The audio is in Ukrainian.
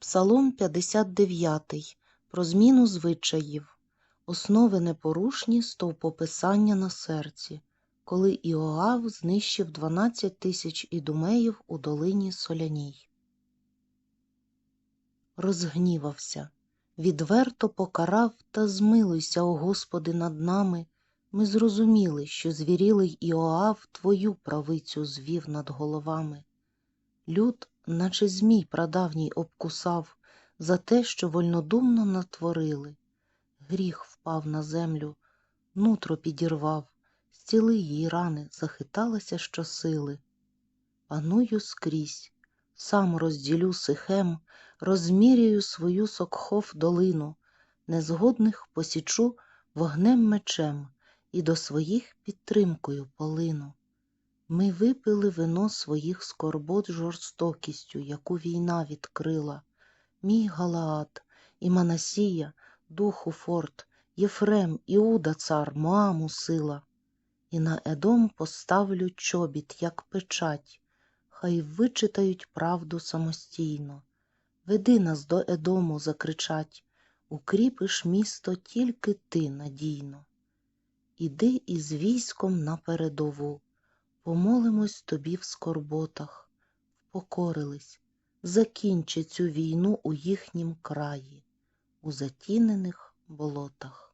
Псалом 59 про зміну звичаїв, основи непорушні стовпописання на серці, коли Іоав знищив 12 тисяч ідумеїв у долині Соляній. Розгнівався, відверто покарав та змилуйся, о Господи, над нами. Ми зрозуміли, що звірілий Іоав Твою правицю звів над головами. Люд, наче змій прадавній обкусав за те, що вольнодумно натворили. Гріх впав на землю, нутро підірвав, зціли її рани, захиталася щосили. Паную скрізь, сам розділю сихем, розміряю свою сокхов долину, незгодних посічу вогнем мечем і до своїх підтримкою полину. Ми випили вино своїх скорбот жорстокістю, яку війна відкрила. Мій Галаад, і Манасія, духу форт, Єфрем, Іуда цар, Моаму сила. І на Едом поставлю чобіт, як печать, хай вичитають правду самостійно. Веди нас до Едому, закричать, укріпиш місто тільки ти надійно. Іди із військом на передову, помолимось тобі в скорботах, впокорились, закінчи цю війну у їхнім краї, у затінених болотах.